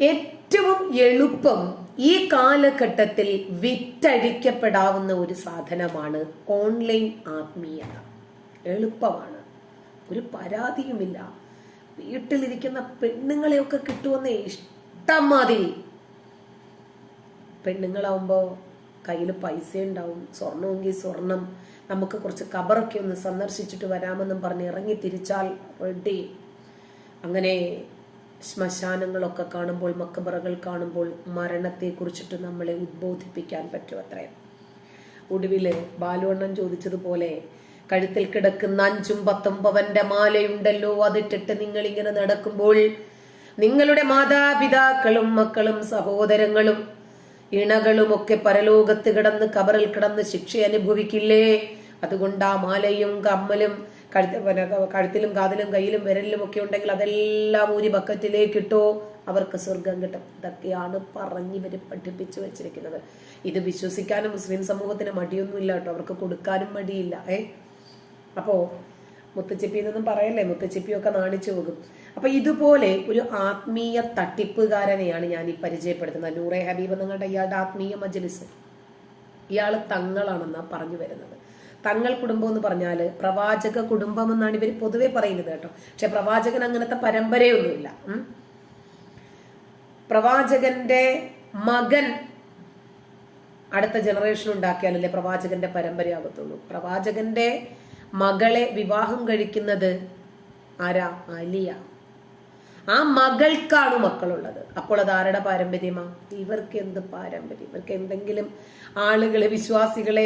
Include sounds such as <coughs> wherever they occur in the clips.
ഏറ്റവും എളുപ്പം ഈ കാലഘട്ടത്തിൽ വിറ്റഴിക്കപ്പെടാവുന്ന ഒരു സാധനമാണ് ഓൺലൈൻ ആത്മീയത. എളുപ്പമാണ്. ഒരു പരാതിയുമില്ല. വീട്ടിലിരിക്കുന്ന പെണ്ണുങ്ങളെയൊക്കെ കിട്ടുമെന്ന് ഇഷ്ടം മാതിരി. പെണ്ണുങ്ങളാവുമ്പോൾ കയ്യിൽ പൈസ ഉണ്ടാവും സ്വർണമെങ്കിൽ സ്വർണം. നമുക്ക് കുറച്ച് കബറൊക്കെ ഒന്ന് സന്ദർശിച്ചിട്ട് വരാമെന്നും പറഞ്ഞ് ഇറങ്ങി തിരിച്ചാൽ റെഡി. അങ്ങനെ ശ്മശാനങ്ങളൊക്കെ കാണുമ്പോൾ മക്കബറകൾ കാണുമ്പോൾ മരണത്തെ കുറിച്ചിട്ട് നമ്മളെ ഉദ്ബോധിപ്പിക്കാൻ പറ്റും അത്രേ ഒടുവിൽ ബാലുവണ്ണൻ ചോദിച്ചതുപോലെ കഴുത്തിൽ കിടക്കുന്ന അഞ്ചും പത്തും പവന്റെ മാലയുണ്ടല്ലോ അതിട്ടിട്ട് നിങ്ങൾ ഇങ്ങനെ നടക്കുമ്പോൾ നിങ്ങളുടെ മാതാപിതാക്കളും മക്കളും സഹോദരങ്ങളും ഇണകളും ഒക്കെ പരലോകത്ത് കിടന്ന് കബറിൽ കിടന്ന് ശിക്ഷ അനുഭവിക്കില്ലേ അതുകൊണ്ട് ആ മാലയും കമ്മലും കഴുത്ത പിന്നെ കഴുത്തിലും കാതിലും കയ്യിലും വിരലിലും ഒക്കെ ഉണ്ടെങ്കിൽ അതെല്ലാം ഒരു ബക്കറ്റിലേക്ക് ഇട്ടോ അവർക്ക് സ്വർഗം കിട്ടും. ഇതൊക്കെയാണ് പറഞ്ഞ് ഇവർ പഠിപ്പിച്ചു വെച്ചിരിക്കുന്നത്. ഇത് വിശ്വസിക്കാനും മുസ്ലിം സമൂഹത്തിന് മടിയൊന്നുമില്ല കേട്ടോ. അവർക്ക് കൊടുക്കാനും മടിയില്ല ഏ? അപ്പോ മുത്തച്ചിപ്പി എന്നൊന്നും പറയല്ലേ മുത്തച്ചിപ്പിയൊക്കെ നാണിച്ചു പോകും. അപ്പൊ ഇതുപോലെ ഒരു ആത്മീയ തട്ടിപ്പുകാരനെയാണ് ഞാൻ ഈ പരിചയപ്പെടുത്തുന്നത്. നൂറെ ഹബീബ് നിങ്ങളുടെ ഇയാളുടെ ആത്മീയ മജ്ലിസ്. ഇയാൾ തങ്ങളാണെന്നാണ് പറഞ്ഞു വരുന്നത്. തങ്ങൾ കുടുംബം എന്ന് പറഞ്ഞാൽ പ്രവാചക കുടുംബം എന്നാണ് ഇവർ പൊതുവെ പറയുന്നത് കേട്ടോ. പക്ഷെ പ്രവാചകൻ അങ്ങനത്തെ പരമ്പരയൊന്നുമില്ല. പ്രവാചകന്റെ മകൻ അടുത്ത ജനറേഷൻ ഉണ്ടാക്കിയാലല്ലേ പ്രവാചകന്റെ പരമ്പരയാകത്തുള്ളൂ. പ്രവാചകന്റെ മകളെ വിവാഹം കഴിക്കുന്നത് ആരാ? അലിയ ആ മകൾക്കാണ് മക്കളുള്ളത്. അപ്പോൾ അത് ആരുടെ പാരമ്പര്യമാ? ഇവർക്ക് എന്ത് പാരമ്പര്യം? ഇവർക്ക് എന്തെങ്കിലും ആളുകളെ വിശ്വാസികളെ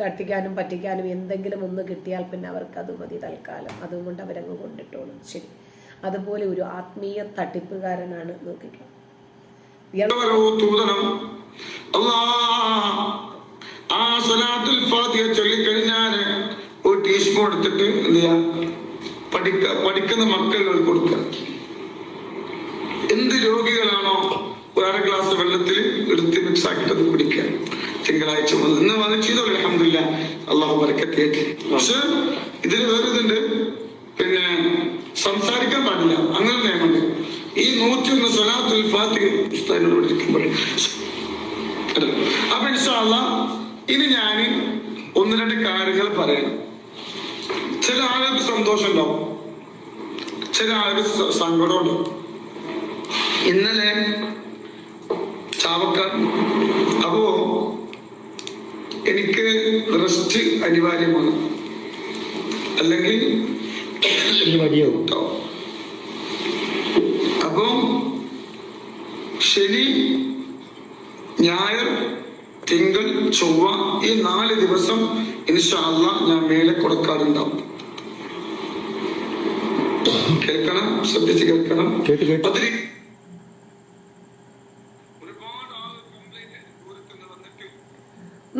തട്ടിക്കാനും പറ്റിക്കാനും എന്തെങ്കിലും ഒന്ന് കിട്ടിയാൽ പിന്നെ അവർക്ക് അത് മതി തൽക്കാലം. അതുകൊണ്ട് അവരങ്ങ് കൊണ്ടിട്ടോളും. ശരി. അതുപോലെ ഒരു ആത്മീയ തട്ടിപ്പുകാരനാണ് നോക്കിക്കാം. ആ ഒരു ടീസ്പൂൺ എന്ത് ചെയ്യാം? പഠിക്ക പഠിക്കുന്ന മക്കൾ കൊടുക്കുക. എന്ത് രോഗികളാണോ അര ഗ്ലാസ് വെള്ളത്തിൽ എടുത്ത് മിക്സ് ആക്കിയിട്ട് അത് തിങ്കളാഴ്ച മുതൽ ഇന്ന് വന്ന് ചെയ്തോ അലഹമില്ല അള്ളാഹു ബരക്കത്തേക്ക് പക്ഷെ ഇതിൽ വേറെ ഇതുണ്ട്. പിന്നെ സംസാരിക്കാൻ പാടില്ല. അങ്ങനെ നിയമമുണ്ട്. ഈ നൂറ്റൊന്ന് സ്വലാത്തുൽ ഫാത്തിഹ ഉസ്താദിനോട് പഠിക്കുമ്പോൾ അപ്പൊ ഇൻഷാല്ല ഇനി ഞാൻ ഒന്ന് രണ്ട് കാര്യങ്ങൾ പറയണം ചില ആളുകൾക്ക് സന്തോഷം ഉണ്ടാവും ചില ആളുകൾക്ക് സങ്കടം സങ്കടമുണ്ടാവും. ഇന്നലെ ചാവക്കാർ അപ്പോ എനിക്ക് റെസ്റ്റ് അനിവാര്യമാണ്. അല്ലെങ്കിൽ. അപ്പോ ശനി ഞായർ തിങ്കൾ ചൊവ്വ ഈ നാല് ദിവസം ഇൻഷാല്ല ഞാൻ മേലെ കൊടുക്കാറുണ്ടാവും. <coughs> കേൾക്കണം? ശ്രദ്ധിച്ച് കേൾക്കണം? കേട്ട്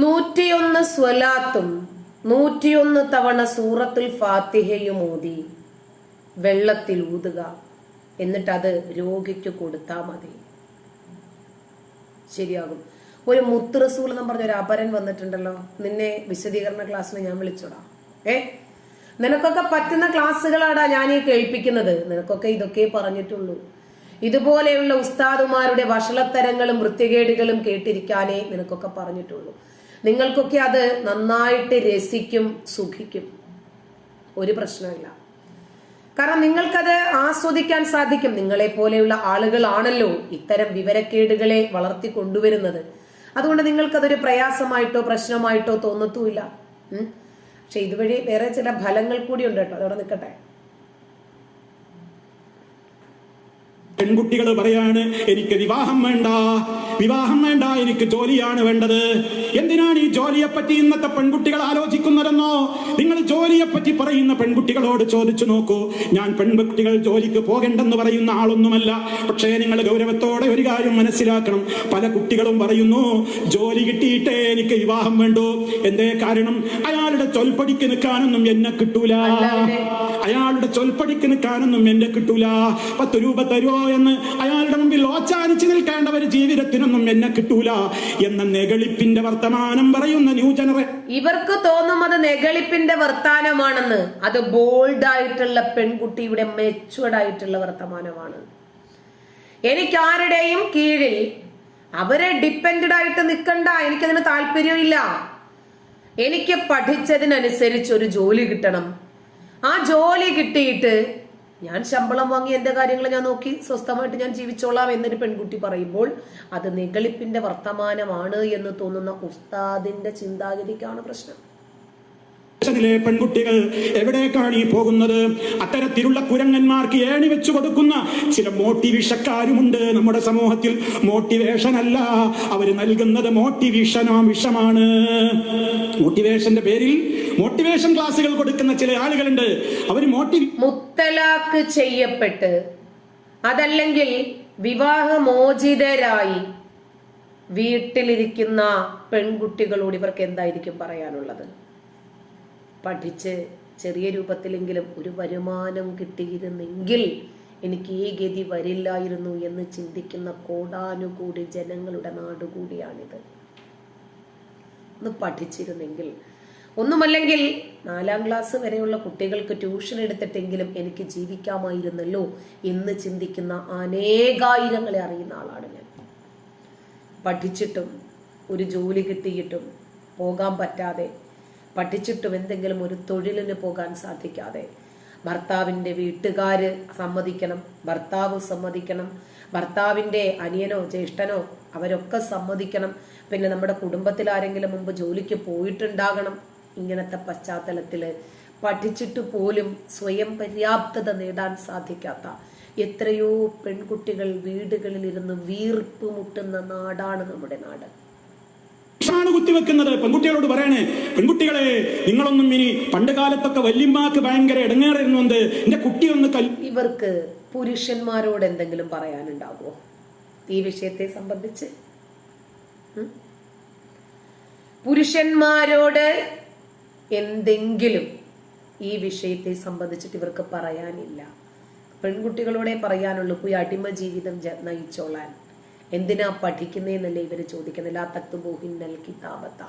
നൂറ്റിയൊന്ന് സ്വലാത്തും നൂറ്റിയൊന്ന് തവണ സൂറത്തുൽ ഫാത്തിഹയും ഓതി വെള്ളത്തിൽ ഊതുക. എന്നിട്ടത് രോഗിക്ക് കൊടുത്താൽ മതി. ശരിയാകും. ഒരു മുത്ത് റസൂൽ എന്ന് പറഞ്ഞ ഒരു അപരൻ വന്നിട്ടുണ്ടല്ലോ. നിന്നെ വിശദീകരണ ക്ലാസ്സിന് ഞാൻ വിളിച്ചോടാ. ഏ? നിനക്കൊക്കെ പറ്റുന്ന ക്ലാസ്സുകളാടാ ഞാൻ ഈ കേൾപ്പിക്കുന്നത്. നിനക്കൊക്കെ ഇതൊക്കെ പറഞ്ഞിട്ടുള്ളൂ. ഇതുപോലെയുള്ള ഉസ്താദുമാരുടെ വഷളത്തരങ്ങളും വൃത്തികേടുകളും കേട്ടിരിക്കാനേ നിനക്കൊക്കെ പറഞ്ഞിട്ടുള്ളൂ. നിങ്ങൾക്കൊക്കെ അത് നന്നായിട്ട് രസിക്കും സുഖിക്കും. ഒരു പ്രശ്നമില്ല കാരണം നിങ്ങൾക്കത് ആസ്വദിക്കാൻ സാധിക്കും. നിങ്ങളെ പോലെയുള്ള ആളുകളാണല്ലോ ഇത്തരം വിവരക്കേടുകളെ വളർത്തി കൊണ്ടുവരുന്നത്. അതുകൊണ്ട് നിങ്ങൾക്കതൊരു പ്രയാസമായിട്ടോ പ്രശ്നമായിട്ടോ തോന്നത്തുമില്ല. പക്ഷെ ഇതുവഴി വേറെ ചില ഫലങ്ങൾ കൂടി ഉണ്ട് കേട്ടോ. അതവിടെ നിൽക്കട്ടെ. പെൺകുട്ടികൾ പറയാണ് എനിക്ക് വിവാഹം വേണ്ട. വിവാഹം വേണ്ട എനിക്ക് ജോലിയാണ് വേണ്ടത്. എന്തിനാണ് ഈ ജോലിയെ പറ്റി ഇന്നത്തെ പെൺകുട്ടികൾ ആലോചിക്കുന്നതെന്നോ? നിങ്ങൾ ജോലിയെ പറ്റി പറയുന്ന പെൺകുട്ടികളോട് ചോദിച്ചു നോക്കൂ. ഞാൻ പെൺകുട്ടികൾ ജോലിക്ക് പോകണ്ടെന്ന് പറയുന്ന ആളൊന്നുമല്ല. പക്ഷേ നിങ്ങൾ ഗൗരവത്തോടെ ഒരു കാര്യം മനസ്സിലാക്കണം. പല കുട്ടികളും പറയുന്നു ജോലി കിട്ടിയിട്ടേ എനിക്ക് വിവാഹം വേണ്ടു. എന്തേ കാരണം? അയാളുടെ ചൊൽപ്പടിക്ക് നിൽക്കാനൊന്നും എന്നെ കിട്ടൂല. അയാളുടെ ചൊൽപ്പടിക്ക് നിൽക്കാനൊന്നും എന്നെ കിട്ടൂല. പത്ത് രൂപ തരുമോ എന്ന് അയാളുടെ മുമ്പിൽ ഓച്ചാനിച്ചു നിൽക്കേണ്ട ഒരു ജീവിതത്തിനൊന്നും എന്നെ കിട്ടൂല എന്ന നെഗളിപ്പിന്റെ വർത്തമാനം പറയുന്ന ന്യൂ ജനറേ. ഇവർക്ക് തോന്നും അത് നെഗളിപ്പിന്റെ വർത്തമാനമാണെന്ന് അത് ബോൾഡ് ആയിട്ടുള്ള പെൺകുട്ടിയുടെ മെച്ചുവർഡ് ആയിട്ടുള്ള വർത്തമാനമാണ്. എനിക്ക് ആരുടെയും കീഴിൽ അവരെ ഡിപ്പെൻഡ് ആയിട്ട് നിൽക്കണ്ട. എനിക്കതിന് താല്പര്യമില്ല. എനിക്ക് പഠിച്ചതിനനുസരിച്ച് ഒരു ജോലി കിട്ടണം. ആ ജോലി കിട്ടിയിട്ട് ഞാൻ ശമ്പളം വാങ്ങി എന്റെ കാര്യങ്ങൾ ഞാൻ നോക്കി സ്വസ്ഥമായിട്ട് ഞാൻ ജീവിച്ചോളാം എന്നൊരു പെൺകുട്ടി പറയുമ്പോൾ അത് നിഗളിപ്പിന്റെ വർത്തമാനമാണ് എന്ന് തോന്നുന്ന ഉസ്താദിന്റെ ചിന്താഗതിക്കാണ് പ്രശ്നം. ിലെ പെൺകുട്ടികൾ എവിടേക്കാണ് ഈ പോകുന്നത്? അത്തരത്തിലുള്ള കുരങ്ങന്മാർക്ക് ഏണി വെച്ചു കൊടുക്കുന്ന ചില മോട്ടിവിഷക്കാരുമുണ്ട് നമ്മുടെ സമൂഹത്തിൽ. മോട്ടിവേഷൻ അല്ല അവർ നൽകുന്നത് മോട്ടിവേഷനോ വിഷമാണ്. മോട്ടിവേഷന്റെ പേരിൽ മോട്ടിവേഷൻ ക്ലാസ്സുകൾ കൊടുക്കുന്ന ചില ആളുകളുണ്ട്. അവർ മോട്ടി മുത്തലാക്ക് ചെയ്യപ്പെട്ട് അതല്ലെങ്കിൽ വിവാഹമോചിതരായി വീട്ടിലിരിക്കുന്ന പെൺകുട്ടികളോട് ഇവർക്ക് എന്തായിരിക്കും പറയാനുള്ളത്? പഠിച്ച് ചെറിയ രൂപത്തിലെങ്കിലും ഒരു വരുമാനം കിട്ടിയിരുന്നെങ്കിൽ എനിക്ക് ഈ ഗതി വരില്ലായിരുന്നു എന്ന് ചിന്തിക്കുന്ന കോടാനുകൂടി ജനങ്ങളുടെ നാടുകൂടിയാണിത് ഒന്ന് പഠിച്ചിരുന്നെങ്കിൽ. ഒന്നുമല്ലെങ്കിൽ നാലാം ക്ലാസ് വരെയുള്ള കുട്ടികൾക്ക് ട്യൂഷൻ എടുത്തിട്ടെങ്കിലും എനിക്ക് ജീവിക്കാമായിരുന്നല്ലോ എന്ന് ചിന്തിക്കുന്ന അനേകായിരങ്ങളെ അറിയുന്ന ആളാണ് ഞാൻ. പഠിച്ചിട്ടും ഒരു ജോലി കിട്ടിയിട്ടും പോകാൻ പറ്റാതെ പഠിച്ചിട്ടും എന്തെങ്കിലും ഒരു തൊഴിലിന് പോകാൻ സാധിക്കാതെ ഭർത്താവിന്റെ വീട്ടുകാര് സമ്മതിക്കണം ഭർത്താവ് സമ്മതിക്കണം ഭർത്താവിന്റെ അനിയനോ ജ്യേഷ്ഠനോ അവരൊക്കെ സമ്മതിക്കണം പിന്നെ നമ്മുടെ കുടുംബത്തിൽ ആരെങ്കിലും മുമ്പ് ജോലിക്ക് പോയിട്ടുണ്ടാകണം. ഇങ്ങനത്തെ പശ്ചാത്തലത്തിൽ പഠിച്ചിട്ട് പോലും സ്വയം പര്യാപ്തത നേടാൻ സാധിക്കാത്ത എത്രയോ പെൺകുട്ടികൾ വീടുകളിലിരുന്ന് വീർപ്പ് മുട്ടുന്ന നാടാണ് നമ്മുടെ നാട്. കുത്തിവെക്കുന്നത്. പെൺകുട്ടികളോട് പറയണേ പെൺകുട്ടികളെ നിങ്ങളൊന്നും ഇനി പണ്ട് കാലത്തൊക്കെ വല്യമ്മാക്ക് ഭയങ്കര ഇടങ്ങേറുന്നുണ്ട് എന്റെ കുട്ടി ഒന്ന് ഇവർക്ക് പുരുഷന്മാരോട് എന്തെങ്കിലും പറയാനുണ്ടാകുമോ ഈ വിഷയത്തെ സംബന്ധിച്ച്? പുരുഷന്മാരോട് എന്തെങ്കിലും ഈ വിഷയത്തെ സംബന്ധിച്ചിട്ട് ഇവർക്ക് പറയാനില്ല. പെൺകുട്ടികളോടെ പറയാനുള്ളൂ പോയി അടിമ ജീവിതം നയിച്ചോളാൻ. എന്തിനാ പഠിക്കുന്നതെന്നല്ലേ ഇവർ ചോദിക്കുന്നില്ല ആ തത്വബോഹിന്നൽ കിതാബത്ത.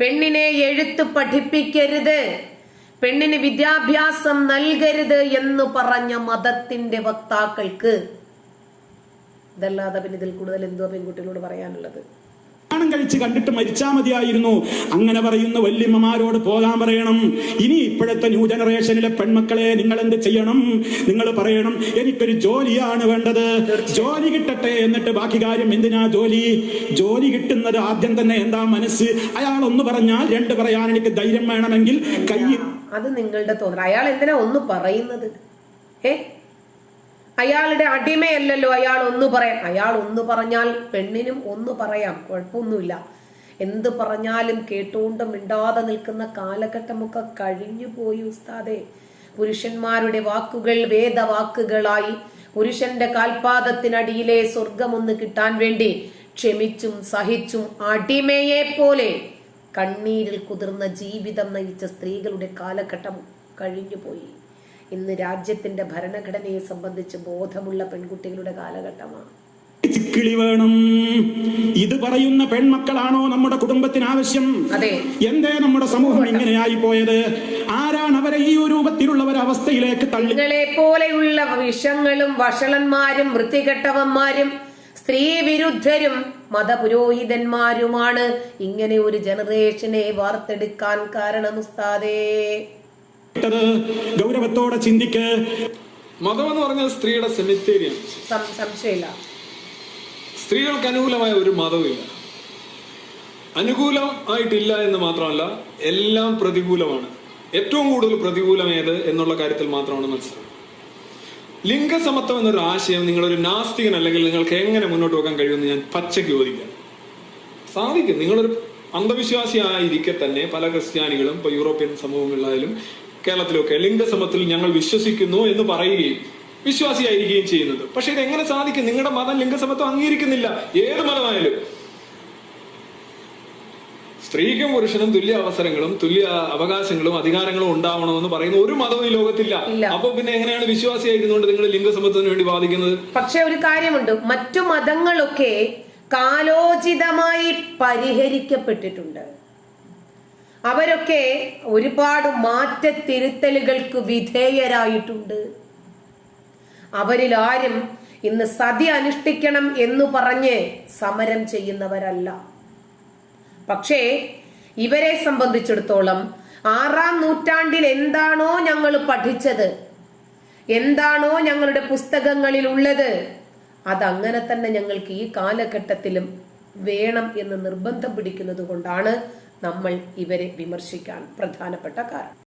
പെണ്ണിനെ എഴുത്ത് പഠിപ്പിക്കരുത്. പെണ്ണിന് വിദ്യാഭ്യാസം നൽകരുത് എന്ന് പറഞ്ഞ മതത്തിന്റെ വക്താക്കൾക്ക്. ഇതല്ലാതെ പിന്നെ ഇതിൽ കൂടുതൽ എന്തോ പെൺകുട്ടികളോട് പറയാനുള്ളത്. കല്യാണം കഴിച്ച് കണ്ടിട്ട് മരിച്ചാൽ മതിയായിരുന്നു. അങ്ങനെ പറയുന്ന വല്യമ്മമാരോട് പോകാൻ പറയണം. ഇനി ഇപ്പോഴത്തെ ന്യൂ ജനറേഷനിലെ പെൺമക്കളെ നിങ്ങൾ എന്ത് ചെയ്യണം? നിങ്ങൾ പറയണം എനിക്കൊരു ജോലിയാണ് വേണ്ടത്. ജോലി കിട്ടട്ടെ എന്നിട്ട് ബാക്കി കാര്യം എന്തിനാ ജോലി? ജോലി കിട്ടുന്നത് ആദ്യം തന്നെ എന്താ മനസ്സ്? അയാൾ ഒന്ന് പറഞ്ഞാൽ രണ്ട് പറയാൻ എനിക്ക് ധൈര്യം വേണമെങ്കിൽ കൈ അത് നിങ്ങളുടെ തോന്നൽ. അയാൾ എന്തിനാ ഒന്ന് പറയുന്നത്? ഏ? അയാളുടെ അടിമയല്ലല്ലോ അയാൾ ഒന്ന് പറയാൻ. അയാൾ ഒന്ന് പറഞ്ഞാൽ പെണ്ണിനും ഒന്ന് പറയാം. കുഴപ്പമൊന്നുമില്ല. എന്ത് പറഞ്ഞാലും കേട്ടുകൊണ്ട് മിണ്ടാതെ നിൽക്കുന്ന കാലഘട്ടമൊക്കെ കഴിഞ്ഞു പോയി ഉസ്താദെ. പുരുഷന്മാരുടെ വാക്കുകൾ വേദവാക്കുകളായി പുരുഷന്റെ കാൽപാദത്തിനടിയിലെ സ്വർഗമൊന്ന് കിട്ടാൻ വേണ്ടി ക്ഷമിച്ചും സഹിച്ചും അടിമയെ പോലെ കണ്ണീരിൽ കുതിർന്ന ജീവിതം നയിച്ച സ്ത്രീകളുടെ കാലഘട്ടം കഴിഞ്ഞുപോയി ഇന്ന് രാജ്യത്തിന്റെ ഭരണഘടനയെ സംബന്ധിച്ച് ബോധമുള്ള പെൺകുട്ടികളുടെ കാലഘട്ടമാണ്. ചിക്കിളി വേണം. ഇത് പറയുന്ന പെൺമക്കളാണോ നമ്മുടെ കുടുംബത്തിന് ആവശ്യം? എന്തേ നമ്മുടെ സമൂഹം ഇങ്ങനെയായി പോയത് ആരാണ് അവരെ ഈ ഒരു രൂപത്തിലുള്ള ഒരു അവസ്ഥയിലേക്ക് തള്ളികളെ പോലെയുള്ള വിഷങ്ങളും വഷളന്മാരും വൃത്തികെട്ടവന്മാരും സ്ത്രീ വിരുദ്ധരും മതപുരോഹിതന്മാരുമാണ്. ഇങ്ങനെ ഒരു ജനറേഷനെ വാർത്തെടുക്കാൻ കാരണം ഉസ്താദേ. ഇട്ടത് ഗൗരവത്തോടെ ചിന്തിക്ക്. മതം എന്ന് പറഞ്ഞാൽ സ്ത്രീയുടെ സെമിത്തേരിയം സം- സംശയമില്ല. സ്ത്രീകൾക്ക് അനുകൂലമായ ഒരു മതവുമില്ല അനുകൂലമായിട്ടില്ല എന്ന് മാത്രമല്ല എല്ലാം പ്രതികൂലമാണ്. ഏറ്റവും കൂടുതൽ പ്രതികൂലം ഏത് എന്നുള്ള കാര്യത്തിൽ മാത്രമാണ് മത്സരം. ലിംഗസമത്വം എന്നൊരു ആശയം നിങ്ങളൊരു നാസ്തികൻ അല്ലെങ്കിൽ നിങ്ങൾക്ക് എങ്ങനെ മുന്നോട്ട് പോകാൻ കഴിയുമെന്ന് ഞാൻ പച്ചയ്ക്ക് ചോദിക്കാം. സാധിക്കും. നിങ്ങളൊരു അന്ധവിശ്വാസിയായിരിക്കെ തന്നെ പല ക്രിസ്ത്യാനികളും ഇപ്പൊ യൂറോപ്യൻ സമൂഹങ്ങളിലായാലും കേരളത്തിലൊക്കെ ലിംഗസമത്തിൽ ഞങ്ങൾ വിശ്വസിക്കുന്നു എന്ന് പറയുകയും വിശ്വാസിയായിരിക്കുകയും ചെയ്യുന്നത്. പക്ഷെ ഇത് എങ്ങനെ സാധിക്കും? നിങ്ങളുടെ മതം ലിംഗസമത്വം അംഗീകരിക്കുന്നില്ല. ഏത് മതമായാലും. സ്ത്രീക്കും പുരുഷനും തുല്യ അവസരങ്ങളും തുല്യ അവകാശങ്ങളും അധികാരങ്ങളും ഉണ്ടാവണമെന്ന് പറയുന്ന ഒരു മതവും ഈ ലോകത്തില്ല. അപ്പൊ പിന്നെ എങ്ങനെയാണ് വിശ്വാസിയായിരുന്നുകൊണ്ട് നിങ്ങൾ ലിംഗസമത്വത്തിന് വേണ്ടി വാദിക്കുന്നത്? പക്ഷെ ഒരു കാര്യമുണ്ട്. മറ്റു മതങ്ങളൊക്കെ കാലോചിതമായി പരിഹരിക്കപ്പെട്ടിട്ടുണ്ട്. അവരൊക്കെ ഒരുപാട് മാറ്റത്തിരുത്തലുകൾക്ക് വിധേയരായിട്ടുണ്ട്. അവരിൽ ആരും ഇന്ന് സതി അനുഷ്ഠിക്കണം എന്ന് പറഞ്ഞ് സമരം ചെയ്യുന്നവരല്ല. പക്ഷേ ഇവരെ സംബന്ധിച്ചിടത്തോളം ആറാം നൂറ്റാണ്ടിൽ എന്താണോ ഞങ്ങൾ പഠിച്ചത് എന്താണോ ഞങ്ങളുടെ പുസ്തകങ്ങളിൽ ഉള്ളത് അതങ്ങനെ തന്നെ ഞങ്ങൾക്ക് ഈ കാലഘട്ടത്തിലും വേണം എന്ന് നിർബന്ധം പിടിക്കുന്നത് കൊണ്ടാണ് നമ്മൾ ഇവരെ വിമർശിക്കാൻ പ്രധാനപ്പെട്ട കാരണം.